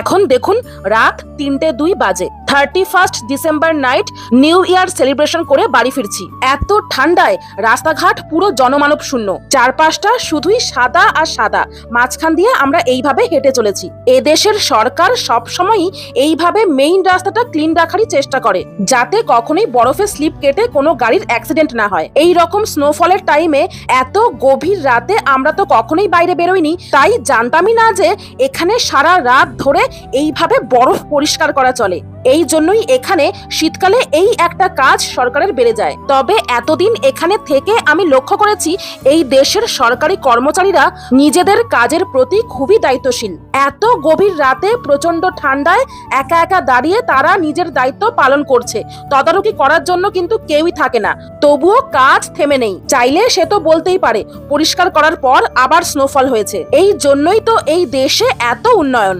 এখন দেখুন রাত তিনটে দুই বাজে। Thirty first December night new year celebration করে বাড়ি ফিরছি। এত ঠান্ডায় রাস্তাঘাট পুরো জনমানব শূন্য। চারপাশটা শুধুই সাদা আর সাদা। মাঝখান দিয়ে আমরা এইভাবে হেঁটে চলেছি। এদেশের সরকার সবসময়ই এইভাবে মেইন রাস্তাটা ক্লিন রাখারই চেষ্টা করে, যাতে কখনোই বরফে স্লিপ কেটে কোনো গাড়ির অ্যাক্সিডেন্ট না হয়। এই রকম স্নোফলের টাইমে এত গভীর রাতে আমরা তো কখনোই বাইরে বেরোইনি। তাই জানতামই না যে এখানে সারা রাত ধরে এইভাবে বরফ পরিষ্কার করা চলে। এই জন্যই এখানে শীতকালে এই একটা কাজ সরকারের বেড়ে যায়। তবে এতদিন এখানে থেকে আমি লক্ষ্য করেছি, এই দেশের সরকারি কর্মচারীরা নিজেদের কাজের প্রতি খুবই দায়িত্বশীল। এত গভীর রাতে প্রচণ্ড ঠান্ডায় একা একা দাঁড়িয়ে তারা নিজের দায়িত্ব পালন করছে। তদারকি করার জন্য কিন্তু কেউই থাকে না। তবুও কাজ থেমে নেই। চাইলে সে তো বলতেই পারে, পরিষ্কার করার পর আবার স্নোফল হয়েছে। এই জন্যই তো এই দেশে এত উন্নয়ন।